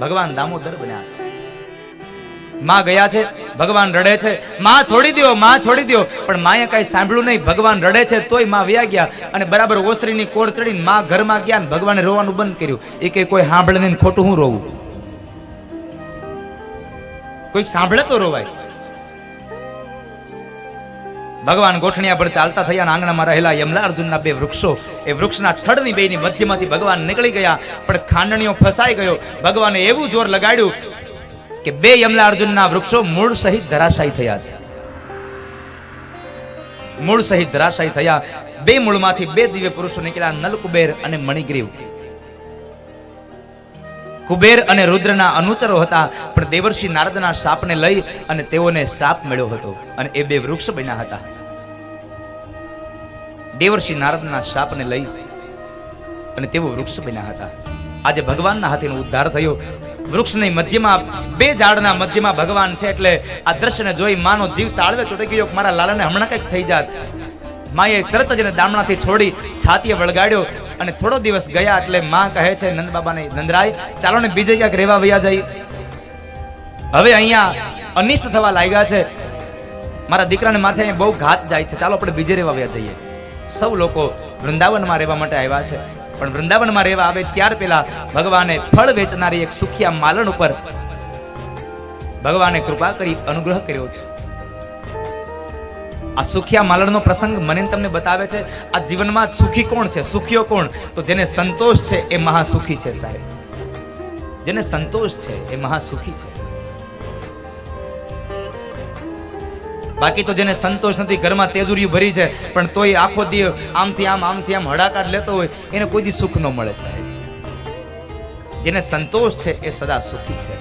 ભગવાન દામોદર બન્યા છે. માં ગયા છે, ભગવાન રડે છે. માં છોડી દ્યો, માં છોડી દ્યો. પણ માએ કઈ સાંભળ્યું નહીં, ભગવાન રડે છે, તોયમાં વ્યા ગયા. અને બરાબર ઓસરીની કોર ચડીને માં ઘરમાં ગયા ને ભગવાને રોવાનું બંધ કર્યું. એ કે કોઈ સાંભળે નહીં ખોટું હું રોવું? કોઈક સાંભળે તો રોવાય. ભગવાન ગોઠણિયા પર ચાલતા થયા આંગણામાં રહેલા યમલા અર્જુનના બે વૃક્ષો, એ વૃક્ષના થડની બેની મધ્યમાંથી ભગવાન નીકળી ગયા, પણ ખાંડણીઓ ફસાઈ ગયો. ભગવાને એવું જોર લગાડ્યું કે બે યમલા અર્જુનના વૃક્ષો મૂળ સહિત ધરાશાયી થયા છે. મૂળ સહિત ધરાશાયી થયા. બે મૂળમાંથી બે દિવ્ય પુરુષો નીકળ્યા નલ કુબેર અને મણિગ્રીવ. કુબેર અને રુદ્રના અનુચરો હતા, પણ દેવર્ષિ નારદના શાપને લઈ અને તેઓને શાપ મળ્યો હતો અને એ બે વૃક્ષ બન્યા હતા. દેવર્ષિ નારદના શાપને લઈ અને તેઓ વૃક્ષ બન્યા હતા. આજે ભગવાનના હાથેનો ઉદ્ધાર થયો. વૃક્ષની મધ્યમાં, બે ઝાડના મધ્યમાં ભગવાન છે એટલે આ દ્રશ્યને જોઈ માનો જીવ તાળવે ચોટી ગયો મારા લાલાને હમણાં કંઈક થઈ જાત. માએ તરત જ એને દામણાથી છોડી છાતીએ વળગાડ્યો અને થોડો દિવસ ગયા એટલે માં કહે છે, નંદ બાબાને નંદરાય, ચાલો ને બીજે ક્યાંક રહેવા વયા જઈ. હવે અહીંયા અનિષ્ટ થવા લાગ્યા છે. મારા દીકરાને માથે બહુ ઘાત જાય છે. ચાલો આપણે બીજે રહેવા વયા જઈએ. સૌ લોકો વૃંદાવનમાં રહેવા માટે આવ્યા છે. પણ વૃંદાવનમાં રહેવા આવે ત્યાર પહેલા ભગવાને ફળ વેચનારી એક સુખિયા માલણ ઉપર ભગવાને કૃપા કરી અનુગ્રહ કર્યો છે. આ સુખિયા માલણનો પ્રસંગ મને તમને બતાવે છે, આ જીવનમાં સુખી કોણ છે? સુખીઓ કોણ? તો જેને સંતોષ છે એ મહાસુખી છે સાહેબ. જેને સંતોષ છે એ મહાસુખી છે. બાકી તો જેને સંતોષ નથી, ઘરમાં તેજુરી ભરી છે, પણ તોય આખો દી આમથી આમ આમથી આમ હડાકાર લેતો હોય, એને કોઈ દી સુખ ન મળે સાહેબ. જેને સંતોષ છે, એ સદા સુખી છે.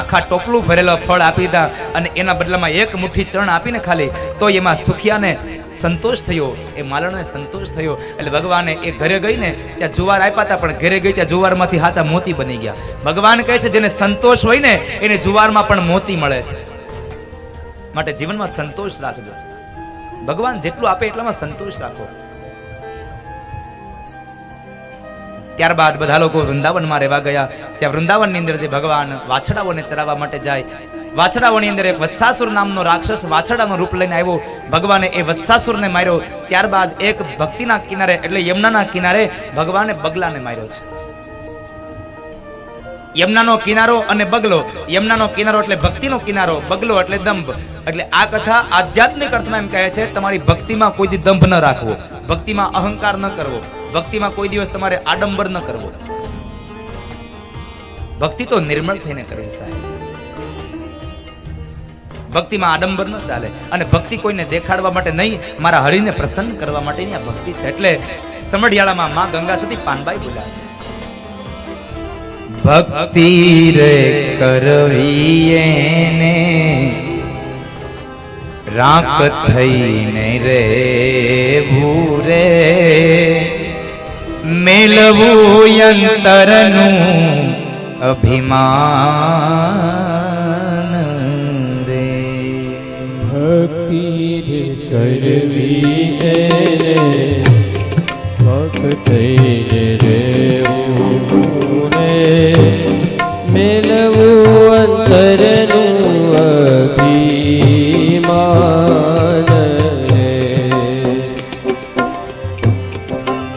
આખા ટોપલું ભરેલો ફળ આપી દીધા અને એના બદલામાં એક મુઠ્ઠી ચરણ આપીને ખાલી તો એમાં સુખિયાને સંતોષ થયો, એ માલણને સંતોષ થયો, એટલે ભગવાને એ ઘરે ગઈને ત્યાં જુવાર આપ્યા હતા, પણ ઘરે ગઈ ત્યાં જુવારમાંથી હાચા મોતી બની ગયા. ભગવાન કહે છે, જેને સંતોષ હોય ને, એને જુવારમાં પણ મોતી મળે છે. માટે જીવનમાં સંતોષ રાખજો. ભગવાન જેટલું આપે એટલામાં સંતોષ રાખો. ત્યારબાદ બધા લોકો વૃંદાવનમાં રહેવા ગયા. ત્યાં વૃંદાવનની અંદર જે ભગવાન વાછડાઓને ચરાવવા માટે જાય. વાછડાઓની અંદર એક વત્સાસુર નામનો રાક્ષસ વાછડાનું રૂપ લઈને આવ્યો. ભગવાને એ વત્સાસુરને માર્યો. ત્યારબાદ એક ભક્તિના કિનારે એટલે યમુનાના કિનારે ભગવાને બગલાને માર્યો છે. યમુનાનો કિનારો અને બગલો. યમુનાનો કિનારો એટલે ભક્તિનો કિનારો, બગલો એટલે દંભ. એટલે આ કથા આધ્યાત્મિક અર્થમાં એમ કહે છે, તમારી ભક્તિમાં કોઈ દંભ ન રાખવો. ભક્તિમાં અહંકાર ન કરવો. ભક્તિમાં કોઈ દિવસ તમારે આડંબર ન કરવો. ભક્તિ તો નિર્મળ થઈને કરવી સાહેબ. ભક્તિમાં આડંબર ન ચાલે. અને ભક્તિ કોઈને દેખાડવા માટે નહીં, મારા હરિને પ્રસન્ન કરવા માટેની આ ભક્તિ છે. એટલે સમઢિયાળામાં મા ગંગા સતી પાનબાઈ બોલ્યા છે. ભક્તિ રે કરવી એને રાક થઈને રે ભૂરે. મેલવું અંતરનું અભિમાન રે. ભક્તિ રે કરવી એને ભક્ત રે મેલવું અંતરનું અભિમાન રે.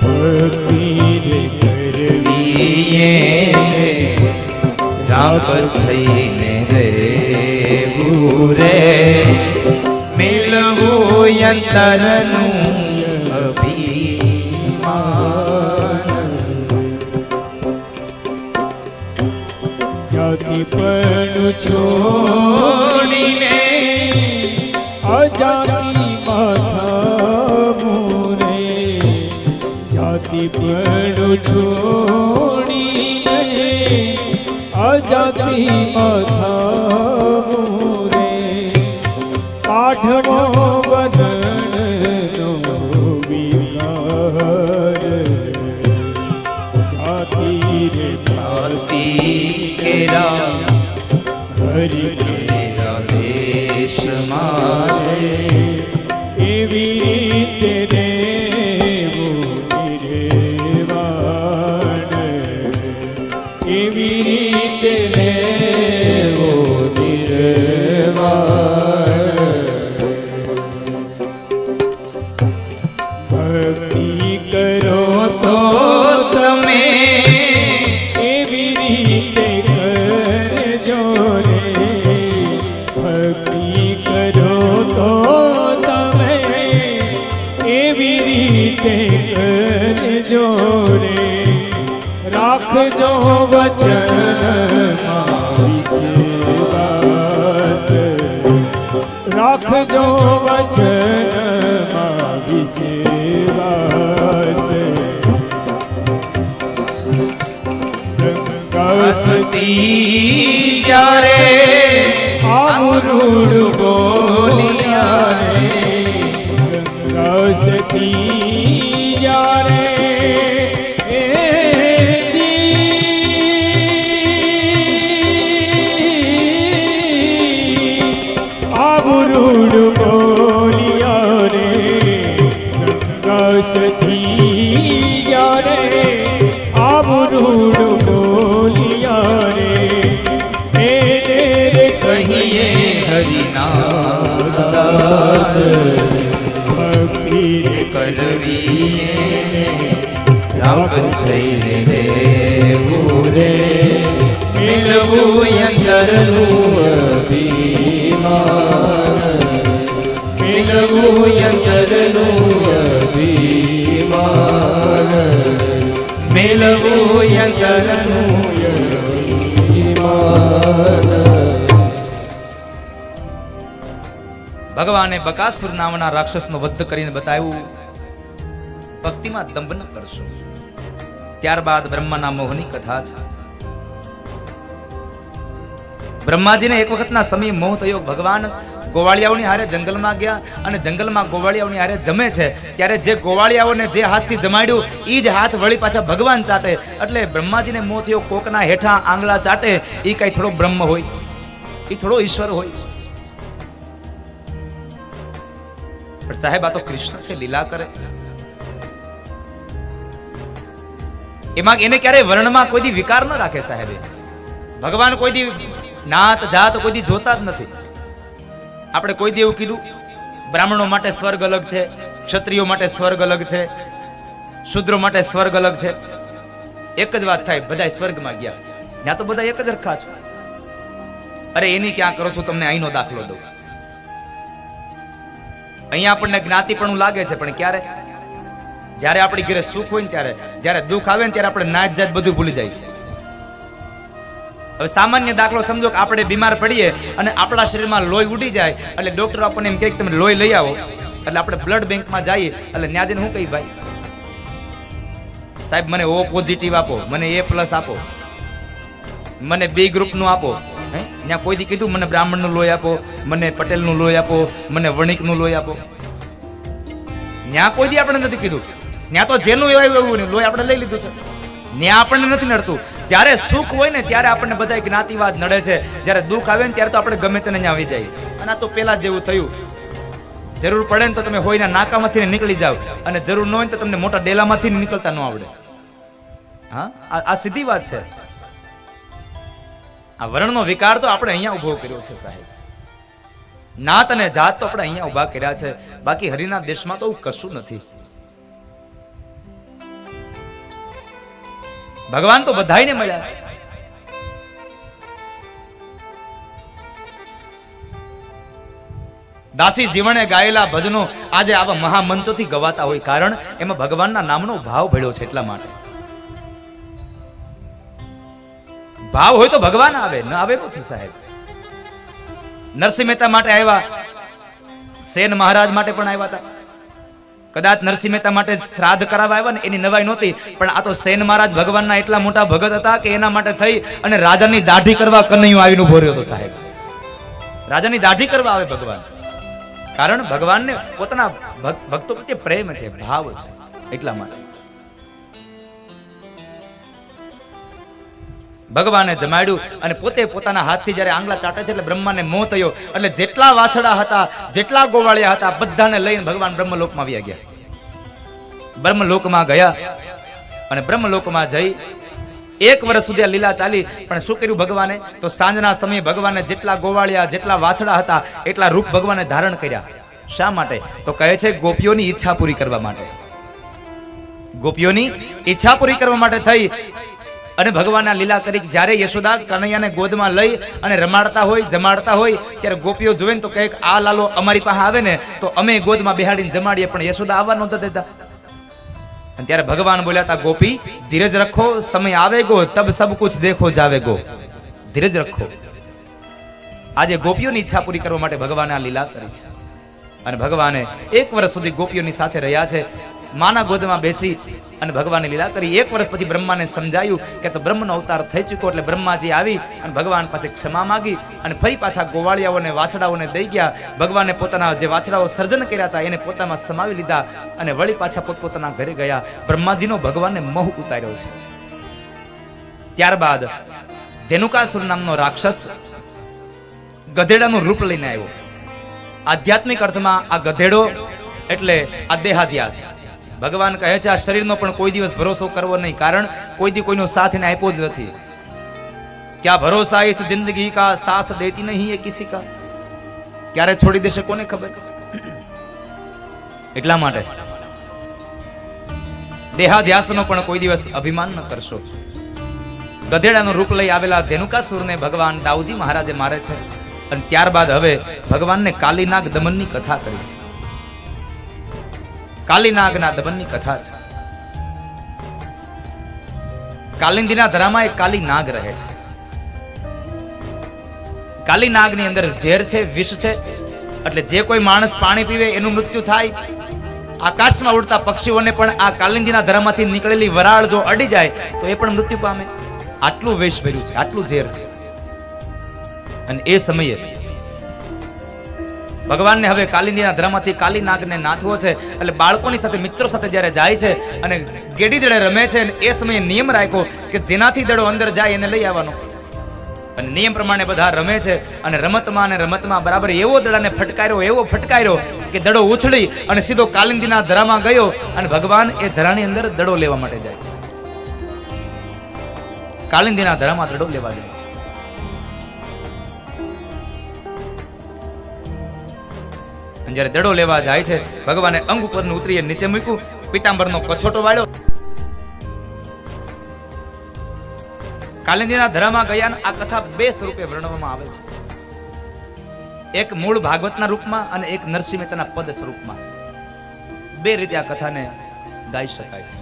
ભક્તિ રે કરવી રાપ થઈને રે રે. મેલવું યંતરનું કરજો રે રાખજો વચન રાખજો વચન વિશ્વાસ કસતી જ્યારે આમરૂડ બોલિયા આમરૂડ બોલિયા રે રે કહીએ હરિનામ ભક્તિ કરવીએ રાગ થઈને રહેવું રે મેળવું અંતરનું અભિમાન મેળવું અંતરનું અભિમાન અંતરનું ભગવાને બકાસુર નામના રાક્ષસનો વધ કરીને બતાવ્યું, ભક્તિમાં દંભ ન કરશો. ત્યારબાદ બ્રહ્માના મોહની કથા છે. બ્રહ્માજીને એક વખતના સમય મોહ થયો ભગવાન ગોવાળિયાઓની હારે જંગલમાં ગયા અને જંગલમાં ગોવાળિયાઓની હારે જમે છે, ત્યારે જે ગોવાળિયાઓને જે હાથથી જમાડ્યું એ જ હાથ વળી પાછા ભગવાન ચાટે. એટલે બ્રહ્માજીને મોં થયો, કોકના હેઠા આંગળા ચાટે એ કાંઈ થોડો બ્રહ્મ હોય. એ થોડો ઈશ્વર હોય. પણ સાહેબ, આ તો કૃષ્ણ છે, લીલા કરે. એમાં એને ક્યારેય વર્ણમાં કોઈ દી વિકાર ન રાખે સાહેબે. ભગવાન કોઈ દી નાત જાત કોઈ દી જોતા જ નથી. આપણે કોઈ દેવું કીધું? બ્રાહ્મણો માટે સ્વર્ગ અલગ છે, ક્ષત્રિયો માટે સ્વર્ગ અલગ છે, શુદ્રો માટે સ્વર્ગ અલગ છે. એક જ વાત થાય બધા સ્વર્ગમાં ગયા. ત્યાં તો બધા એક જ રખા છો. અરે એની ક્યાં કરો છો, તમને અહીંનો દાખલો દઉં. અહીંયા આપણને જ્ઞાતિ પણ લાગે છે, પણ ક્યારે? જ્યારે આપણી ઘરે સુખ હોય ને ત્યારે, જ્યારે દુઃખ આવે ને ત્યારે આપણે નાચ જાત બધું ભૂલી જાય છે. હવે સામાન્ય દાખલો સમજો કે આપણે બીમાર પડીએ અને આપણા શરીરમાં લોહી ઉડી જાય, એટલે ડોક્ટર આપણને એમ કહે કે તમે લોહી લઈ આવો. એટલે આપણે બ્લડ બેંકમાં જઈએ, એટલે ત્યાં જઈને હું કહી, ભાઈ, સાહેબ, મને ઓ પોઝિટિવ આપો, મને એ પ્લસ આપો, મને બી ગ્રુપનું આપો. હે? ત્યાં કોઈ દી કીધું, મને બ્રાહ્મણનું લોહી આપો, મને પટેલનું લોહી આપો, મને વણિકનું લોહી આપો. ત્યાં કોઈ દી આપણે નથી કીધું? ત્યાં તો જેનું એવું એવું લોહી આપણે લઈ લીધું છે. ત્યાં આપણને નથી નડતું. જ્યારે સુખ હોય ને ત્યારે આપણને બધા જ્ઞાતિવાદ નડે છે. જ્યારે દુઃખ આવે ને ત્યારે તો આપણે ગમે તેને આવી જઈએ અને આ તો પેલા જેવું થયું. જરૂર પડે ને તો તમે હોયના નાકામાંથી નીકળી જાવ. અને જરૂર ન હોય તો તમને મોટા ડેલામાંથી નીકળતા ન આવડે. હા? આ સીધી વાત છે. આ વર્ણનો વિકાર તો આપણે અહીંયા ઊભો કર્યો છે સાહેબ. નાત અને જાત તો આપણે અહીંયા ઊભા કર્યા છે. બાકી હરિના દેશમાં તો કશું નથી. ભગવાન તો બધાને મળ્યા દાસી જીવણે ગાયેલા ભજનો આજે આવા મહામંચોથી ગવાતા હોય કારણ એમાં ભગવાનના નામનો ભાવ ભળ્યો છે એટલા માટે. ભાવ હોય તો ભગવાન આવે, ન આવે નથી સાહેબ? નરસિંહ મહેતા માટે આવ્યા, સેન મહારાજ માટે પણ આવ્યા હતા. કદાચ નરસિંહ મહેતા માટે શ્રાદ્ધ કરાવવા આવ્યા ને એની નવાઈ નહોતી, પણ આ તો સેન મહારાજ ભગવાનના એટલા મોટા ભગત હતા કે એના માટે થઈ અને રાજાની દાઢી કરવા કનૈયો આવીને ઊભો રહ્યો હતો સાહેબ. રાજાની દાઢી કરવા આવે ભગવાન. કારણ ભગવાનને પોતાના ભક- ભક્તો પ્રત્યે પ્રેમ છે, ભાવ છે એટલા માટે. ભગવાને જમાડ્યું અને પોતે પોતાના હાથથી જ્યારે આંગળા ચાટે છે એટલે બ્રહ્માને મોહ થયો. એટલે જેટલા વાછડા હતા, જેટલા ગોવાળિયા હતા, બધાને લઈને ભગવાન બ્રહ્મલોકમાં આવી ગયા. બ્રહ્મલોકમાં ગયા અને બ્રહ્મલોકમાં જઈ એક વર્ષ સુધી આ લીલા ચાલી, પણ શું કર્યું ભગવાને? તો સાંજના સમયે ભગવાને જેટલા ગોવાળિયા, જેટલા વાછડા હતા, એટલા રૂપ ભગવાને ધારણ કર્યા. શા માટે? તો કહે છે ગોપીઓની ઈચ્છા પૂરી કરવા માટે. ગોપીઓની ઈચ્છા પૂરી કરવા માટે થઈ. અને ભગવાનના લીલા કરી જ્યારે યશોદા કનૈયાને ગોદમાં લઈ અને રમાડતા હોય, જમાડતા હોય, ત્યારે ગોપીઓ જોવે ને તો કહે આ લાલો અમારી પાસે આવે ને, તો અમે ગોદમાં બેહાડીને જમાડીએ, પણ યશોદા આવવા નહોતા દેતા. અને ત્યારે ભગવાન બોલ્યા હતા, ગોપી, ધીરજ રખો, સમય આવે ગો તબ સબ કુછ દેખો જાવે ગો ધીરજ રખો. આજે ગોપીઓની ઈચ્છા પૂરી કરવા માટે ભગવાને આ લીલા કરી છે. અને ભગવાને એક વર્ષ સુધી ગોપીઓની સાથે રહ્યા છે. માના ગોદમાં બેસી અને ભગવાને લીલા કરી. એક વર્ષ પછી બ્રહ્માને સમજાયું કે તો બ્રહ્મનો અવતાર થઈ ચૂક્યો એટલે બ્રહ્માજી આવી અને ભગવાન પાસે ક્ષમા માંગી અને ફરી પાછા ગોવાળિયાઓને વાછડાઓને દઈ ગયા. ભગવાને પોતાના જે વાછડાઓ સર્જન કર્યા હતા એને પોતામાં સમાવી લીધા અને વળી પાછા પોતપોતાના ઘરે ગયા. બ્રહ્માજીનો ભગવાનને મોહ ઉતાર્યો છે. ત્યારબાદ ધેનુકાસુર નામનો રાક્ષસ ગધેડાનું રૂપ લઈને આવ્યો. આધ્યાત્મિક અર્થમાં આ ગધેડો એટલે આ દેહાધ્યાસ. ભગવાન કહે છે, આ શરીરનો પણ કોઈ દિવસ ભરોસો કરવો નહીં, કારણ કોઈ દી કોઈનો સાથ એને આપ્યો જ નથી. ક્યાં ભરોસા ઇસ જિંદગી કા સાથ દેતી નહીં એ કિસી કા? ક્યારે છોડી દેશે કોને ખબર? એટલા માટે. દેહાધ્યાસનો પણ કોઈ દિવસ અભિમાન ન કરશો. ગધેડાનું રૂપ લઈ આવેલા ધેનુકાસુરને ભગવાન દાઉજી મહારાજે મારે છે, અને ત્યારબાદ હવે ભગવાનને કાલીનાગ દમનની કથા કરી છે. કાલીનાગના દમનની કથા છે. કાલિંદીના ધરામાં એક કાલી નાગ રહે છે. કાલી નાગની અંદર ઝેર છે, વિષ છે, એટલે જે કોઈ માણસ પાણી પીવે, એનું મૃત્યુ થાય. આકાશમાં ઉડતા પક્ષીઓને પણ આ કાલિંદીના ધરામાંથી નીકળેલી વરાળ જો અડી જાય, તો એ પણ મૃત્યુ પામે. આટલું વેશ ભર્યું છે, આટલું ઝેર છે. અને એ સમયે ભગવાનને હવે કાલિંદીના ધરામાંથી કાલી નાગને નાથવો છે. એટલે બાળકોની સાથે, મિત્રો સાથે જ્યારે જાય છે અને ગેડી દડે રમે છે, અને એ સમયે નિયમ રાખ્યો કે જેનાથી દડો અંદર જાય એને લઈ આવવાનો. અને નિયમ પ્રમાણે બધા રમે છે અને રમતમાં અને રમતમાં બરાબર એવો દડાને ફટકાર્યો, એવો ફટકાર્યો કે દડો ઉછળી અને સીધો કાલિંદીના ધરામાં ગયો અને ભગવાન એ ધરાની અંદર દડો લેવા માટે જાય છે. કાલિંદીના ધરામાં દડો લેવા જાય છે. જ્યારે દડો લેવા જાય છે, ભગવાને અંગ ઉપરનું ઉતરીએ નીચે મૂક્યું, પિતાંબરનો કછોટો વાળ્યો. કાલિંદીના ધરામાં ગયા આ કથા બે સ્વરૂપે વર્ણવવામાં આવે છે. એક મૂળ ભાગવતના રૂપમાં અને એક નરસિંહ મહેતાના પદ સ્વરૂપમાં. બે રીતે આ કથાને ગાઈ શકાય છે.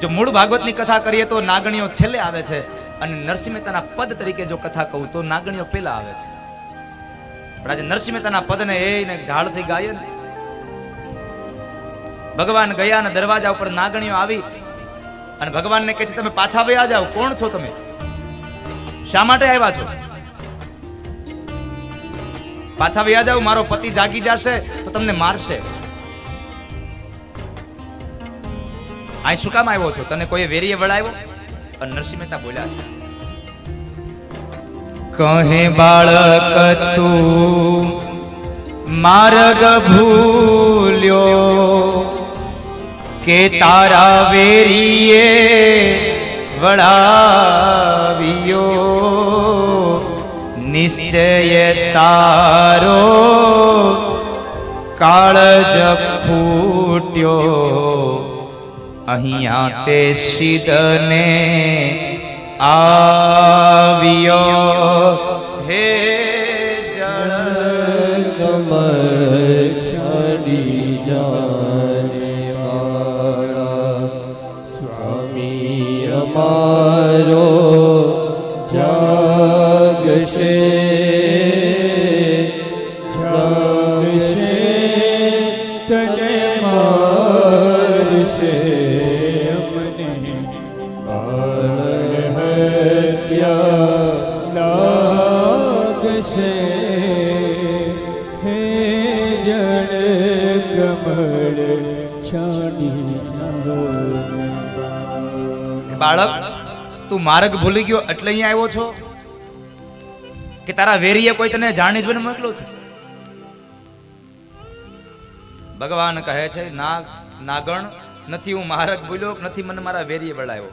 જો મૂળ ભાગવતની કથા કરીએ તો નાગણીઓ છેલ્લે આવે છે અને નરસિંહ મહેતાના પદ તરીકે જો કથા કહું તો નાગણીઓ પેલા આવે છે. પણ આજે નરસિંહ મહેતાના પદને એને ઢાળથી ગાય ને. ભગવાન ગયા અને દરવાજા ઉપર નાગણીઓ આવી અને ભગવાનને કહે છે, તમે પાછા વયા જાઓ. કોણ છો તમે? શા માટે આવ્યા છો? પાછા વયા જાઓ. મારો પતિ જાગી જશે તો તમને મારશે. અહીં શું કામ આવ્યો છો? તને કોઈ વેરીએ વળાવ્યો? અને નરસિંહ મહેતા બોલ્યા છે કહે બાળક તું, માર્ગ ભૂલ્યો કે તારા વેરીએ વળાવ્યો. નિશ્ચય તારો કાળજ ફૂટ્યો. અહીંયા તે સિદ્ધને આવ્યો. હે જળ કમળ તું માર્ગ ભૂલી ગયો એટલે અહીંયા આવ્યો છો? કે તારા વેરીએ કોઈ તને જાણી જોઈને મોકલો છે? ભગવાન કહે છે, નાગ, નાગણ, નથી હું મારક ભૂલ્યો, નથી મને મારા વેરીએ વળાયો.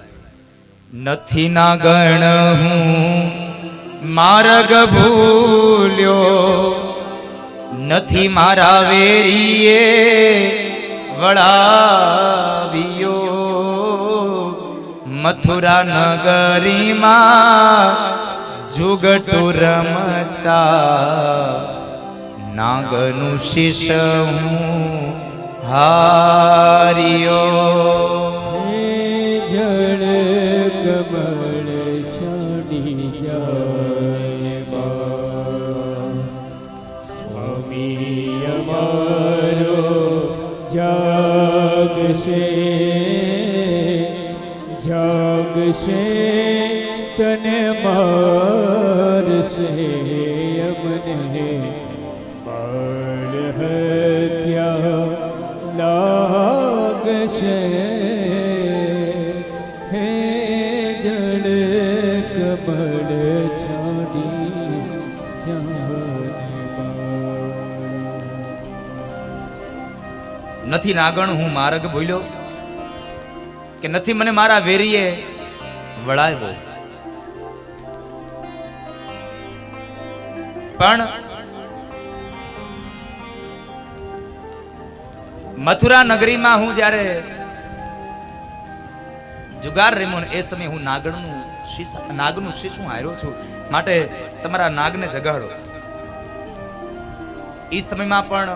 નથી નાગણ હું માર્ગ ભૂલ્યો, નથી મારા વેરીએ વળાવ્યો મથુરા નગરીમાં જુગટુ રમતા નાગનું શીશ હું હારિયો. જળ કમળ છાડી જાય જાગશે તને મારશે અમને. બાળ હત્યા લાગશે, હે જળ કમળ છાડી નથી નાગણ, હું માર્ગ ભૂલ્યો કે નથી મને મારા વેરીએ વળાવ્યો. પણ મથુરા નગરીમાં હું જ્યારે જુગાર રેમો ને એ સમયે હું નાગણનું નાગનું શીશું હાર્યો છું. માટે તમારા નાગને જગાડો. એ સમયમાં પણ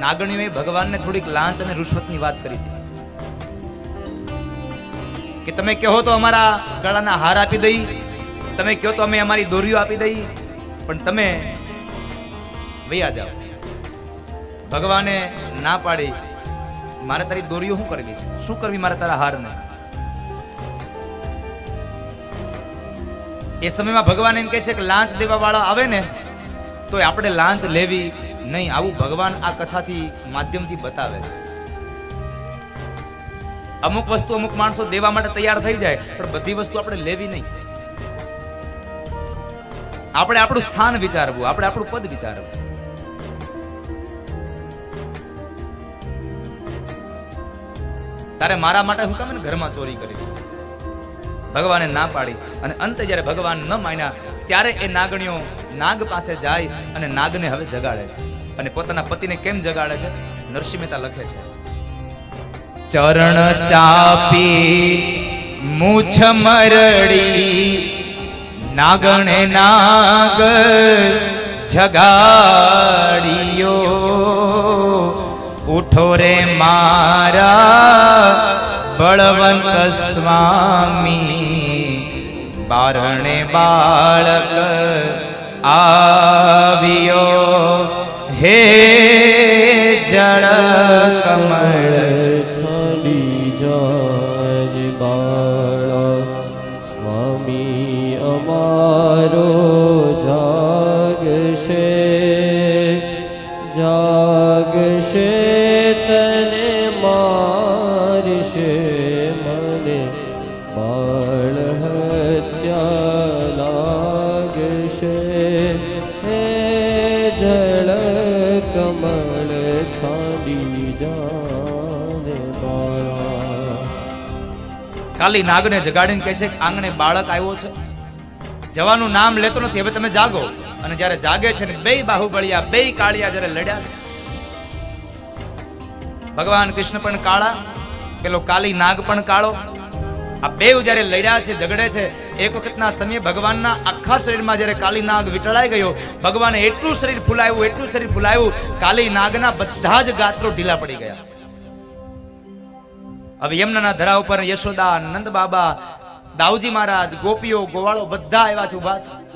નાગણીઓએ ભગવાનને થોડીક લાંચ અને રૂશ્વતની વાત કરી. હતી કે તમે કહો તો અમારા ગળાના હાર આપી દઈ, તમે કહો તો અમે અમારી દોરીઓ આપી દઈ, પણ તમે વૈયા જાઓ. ભગવાને ના પાડી, મારે તારી દોરીઓ શું કરવી છે? શું કરવી મારે તારા હારને? એ સમયમાં ભગવાન એમ કહે છે કે લાંચ દેવા વાળા આવે ને, તો આપણે લાંચ લેવી નહીં. આવું ભગવાન આ કથાથી માધ્યમથી બતાવે છે. અમુક વસ્તુ અમુક માણસો દેવા માટે તૈયાર થઈ જાય, પણ બધી વસ્તુ આપણે લેવી નહીં. આપણે આપણું સ્થાન વિચારવું, આપણે આપણું પદ વિચારવું. તારે મારા માટે હું કામ ઘરમાં ચોરી કરી? ભગવાને ના પાડી અને અંતે જ્યારે ભગવાન ન માન્યા, ત્યારે એ નાગણીઓ નાગ પાસે જાય અને નાગને હવે જગાડે છે. અને પોતાના પતિને કેમ જગાડે છે? નરસિંહ મહેતા લખે છે. ચરણ ચાપી, મૂછ મરડી, નાગણે નાગ જગાડિયો. ઉઠો રે મારા બળવંત સ્વામી, બારણે બાળક આવ્યો. હે કાલી નાગને જગાડીને કહે છે આંગણે બાળક આવ્યો છે. જવાનું નામ લેતો નથી, હવે તમે જાગો. અને જ્યારે જાગે છે ને બે બાહુબળિયા, બે કાળિયા જ્યારે લડ્યા છે. ભગવાન કૃષ્ણ પણ કાળા, પેલો કાલી નાગ પણ કાળો આ બે જ્યારે લડ્યા છે, ઝઘડે છે. એક વખતના સમયે ભગવાનના આખા શરીરમાં જ્યારે કાલી નાગ વિટળાઈ ગયો, ભગવાને એટલું શરીર ફૂલાયું, એટલું શરીર ફૂલાયું, કાલી નાગના બધા જ ગાત્રો ઢીલા પડી ગયા. હવે યમુનાના ધરા ઉપર યશોદા નંદ બાબા દાઉજી મહારાજ, ગોપીઓ, ગોવાળો બધા આવ્યા છે ઊભા છે.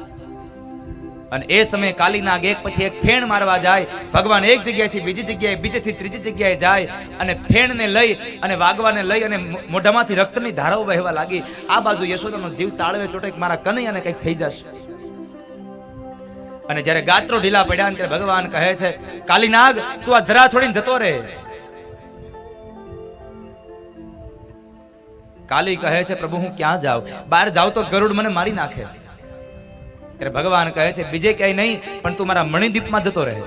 અને એ સમયે કાલીનાગ એક પછી એક ફેણ મારવા જાય. ભગવાન એક જગ્યાએથી બીજી જગ્યાએ, બીજેથી ત્રીજી જગ્યાએ જાય અને ફેણને લઈ અને વાગવાને લઈ અને મોઢામાંથી રક્તની ધારાઓ વહેવા લાગી. આ બાજુ યશોદાનો જીવ તાળવે ચોટે મારા મારા કનૈયાને કંઈક થઈ જશે. અને જ્યારે ગાત્રો ઢીલા પડ્યા ત્યારે ભગવાન કહે છે, કાલીનાગ, તું આ ધરા છોડીને જતો રહે કાલી કહે છે, પ્રભુ, હું ક્યાં જાઉં? બહાર જાઉં તો ગરુડ મને મારી નાખે. ત્યારે ભગવાન કહે છે, બીજે ક્યાંય નહીં, પણ તું મારા મણિદ્વીપમાં જતો રહે.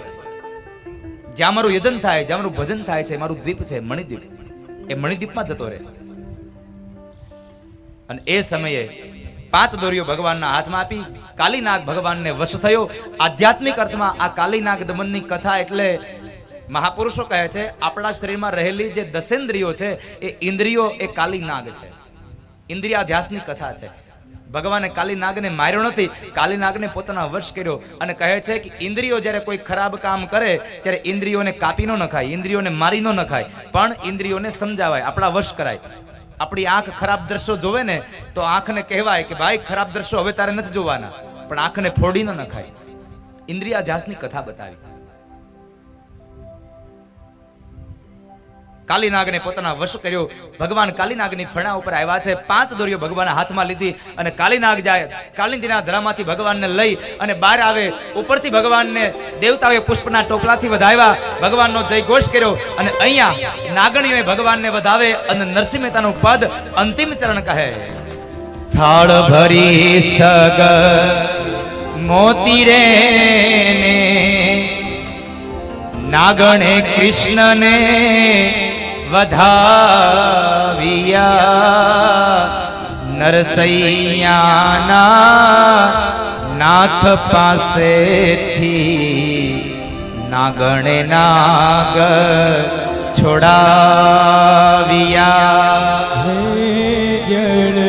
જ્યાં મારું યજન થાય, જ્યાં મારું ભજન થાય છે, મારું દ્વીપ છે મણિદ્વીપ એ મણિદીપમાં જતો રહે. અને એ સમયે પાંચ દોરીઓ ભગવાનના હાથમાં આપી, કાલીનાગ ભગવાનને વશ થયો. આધ્યાત્મિક અર્થમાં આ કાલીનાગ દમનની કથા એટલે મહાપુરુષો કહે છે, આપણા શરીરમાં રહેલી જે દસેન્દ્રિયો છે, એ ઇન્દ્રિયો એ કાલીનાગ છે. ઇન્દ્રિયાધ્યાસની કથા છે. ભગવાને કાલીનાગને માર્યો નથી. કાલીનાગને પોતાના વશ કર્યો અને કહે છે કે ઇન્દ્રિયો જ્યારે કોઈ ખરાબ કામ કરે, ત્યારે ઇન્દ્રિયોને કાપી ન નખાય, ઇન્દ્રિયોને મારી ન નખાય, પણ ઇન્દ્રિયોને સમજાવાય, આપણા વશ કરાય. આપણી આંખ ખરાબ દ્રશ્યો જોવે ને, તો આંખને કહેવાય કે ભાઈ ખરાબ દ્રશ્યો હવે તારે નથી જોવાના, પણ આંખને ફોડી ન નખાય. ઇન્દ્રિયાધ્યાસની કથા બતાવી. કાલીનાગને પોતાના વશ કર્યો. ભગવાન કાલીનાગની ફણા ઉપર આવ્યા છે. પાંચ દોરીઓ ભગવાન હાથમાં લીધી અને કાલીનાગ જાય. કાલિંદીના ધરામાંથી ભગવાનને લઈ અને બહાર આવે. ઉપરથી ભગવાનને દેવતાઓએ પુષ્પના ટોપલાથી વધાવ્યા. ભગવાનનો જય ઘોષ કર્યો અને અહીંયા નાગણીઓએ ભગવાનને વધાવે અને નરસિંહ મહેતાનું પદ અંતિમ ચરણ કહે. થાળ ભરી સગ, મોતી રે નાગણે કૃષ્ણને વધાવ્યા નરસૈયાના નાથ પાસેથી નાગણે નાગ છોડાવિયા. હે જળ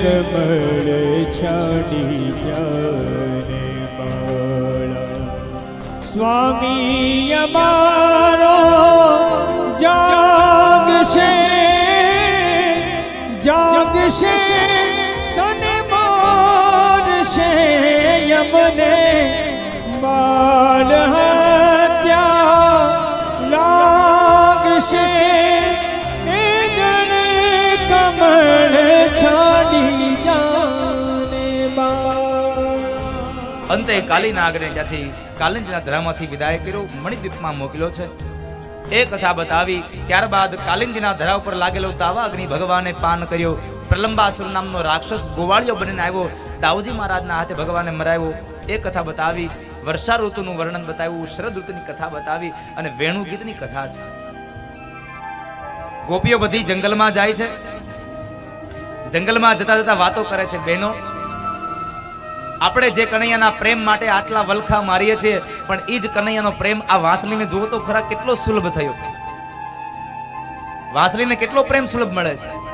કમળ છાડી જાને માળા સ્વામી અમારો જાગશે તને મારશે યમને. બાળ હત્યા લાગશે. એ જણ કમળ છાડી અંતે કાલીનાગને ત્યાંથી કાલિંદના ધરામાંથી વિદાય કર્યો, મણિદ્વીપમાં મોકલ્યો છે. એ કથા બતાવી, ત્યારબાદ કાલિંદીના ધરા ઉપર લાગેલો તાવા અગ્નિ ભગવાને પાન કર્યો. પ્રલંબાસુર નામનો રાક્ષસ ગોવાળિયો બનીને આવ્યો. દાઉજી મહારાજના હાથે ભગવાને મરાવ્યો. એ કથા બતાવી, વર્ષા ઋતુનું વર્ણન બતાવ્યું શરદ ઋતુની કથા બતાવી અને વેણુ ગીતની કથા છે. ગોપીઓ બધી જંગલમાં જાય છે. જંગલમાં જતા જતા વાતો કરે છે, બહેનો. આપણે જે કનૈયાના પ્રેમ માટે આટલા વલખા મારીએ છીએ, પણ એ જ કનૈયાનો પ્રેમ આ વાંસલીને જુઓ તો ખરા કેટલો સુલભ થયો. વાંસલીને કેટલો પ્રેમ સુલભ મળે છે.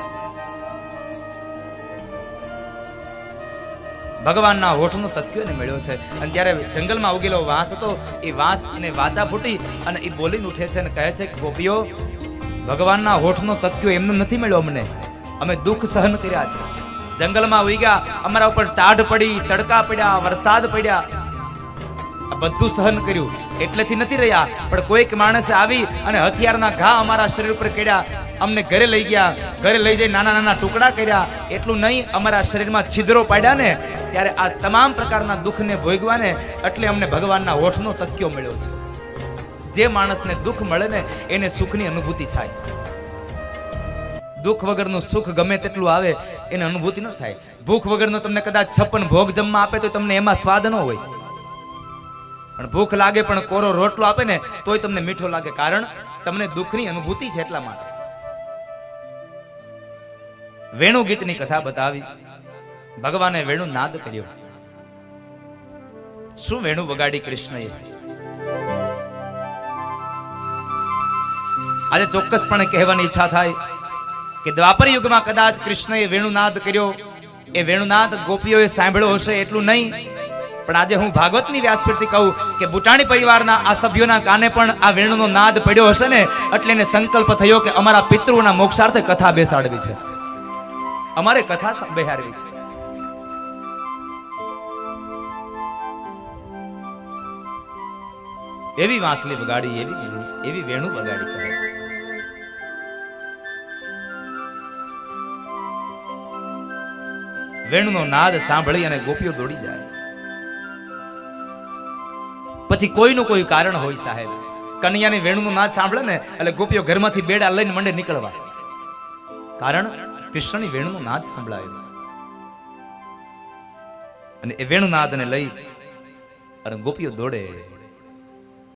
ભગવાનના હોઠનો તથ્યો એને મળ્યો છે. અને ત્યારે જંગલમાં ઉગેલો વાંસ હતો, એ વાંસ અને વાચા ફૂટી અને એ બોલીને ઉઠે છે અને કહે છે કે, ગોપીઓ, ભગવાનના હોઠનો તથ્યો એમને નથી મળ્યો અમને. અમે દુઃખ સહન કર્યા છે. જંગલમાં ઉગ્યા, અમારા ઉપર ટાઢ પડી, તડકા પડ્યા, વરસાદ પડ્યા. બધું સહન કર્યું. એટલેથી નથી રહ્યા, પણ કોઈક માણસે આવી અને હથિયારના ઘા અમારા શરીર ઉપર કર્યા અમને ઘરે લઈ ગયા. ઘરે લઈ જઈ નાના નાના ટુકડા કર્યા. એટલું નહીં, અમારા શરીરમાં છિદ્રો પાડ્યા ને, ત્યારે આ તમામ પ્રકારના દુઃખને ભોગવાને એટલે અમને ભગવાનના હોઠનો તક્યો મળ્યો છે. જે માણસને દુઃખ મળે ને, એને સુખની અનુભૂતિ થાય. દુઃખ વગરનું સુખ ગમે તેટલું આવે, એને અનુભૂતિ ન થાય. ભૂખ વગરનો તમને કદાચ છપ્પન ભોગ જમવા આપે તો તમને એમાં સ્વાદ ન હોય. પણ ભૂખ લાગે પણ કોરો રોટલો આપે ને, તોય તમને મીઠો લાગે. કારણ, તમને દુઃખની અનુભૂતિ છે એટલા માટે. વેણુ ગીતની કથા બતાવી. ભગવાને વેણુ નાદ કર્યો. શું વેણુ વગાડી કૃષ્ણએ? આજે ચોક્કસપણે કહેવાની ઈચ્છા થાય કે દ્વાપર યુગમાં કદાચ કૃષ્ણએ વેણુનાદ કર્યો. એ વેણુનાદ ગોપીઓએ સાંભળ્યો હશે એટલું નહીં. પણ આજે હું ભાગવતની વ્યાસપીઠથી કહું કે બુટાણી પરિવારના આ સભ્યોના કાને પણ આ વેણુનો નાદ પડ્યો હશે ને, એટલે એને સંકલ્પ થયો કે અમારા પિતૃઓના મોક્ષાર્થે કથા બેસાડવી છે. અમારે કથા બેહાડવી છે. એવી વાંસલી વગાડી, એવી એવી વેણુ વગાડી સાહેબ. વેણુનો નાદ સાંભળી અને ગોપીઓ દોડી જાય. પછી કોઈનું કોઈ કારણ હોય સાહેબ. કનૈયાની વેણુનો નાદ સાંભળે ને એટલે ગોપીઓ ઘરમાંથી બેડા લઈને મંડે નીકળવા. કારણ? કૃષ્ણની વેણુનો નાદ સંભળાયો. અને એ વેણુનાદને લઈ અને ગોપીઓ દોડે.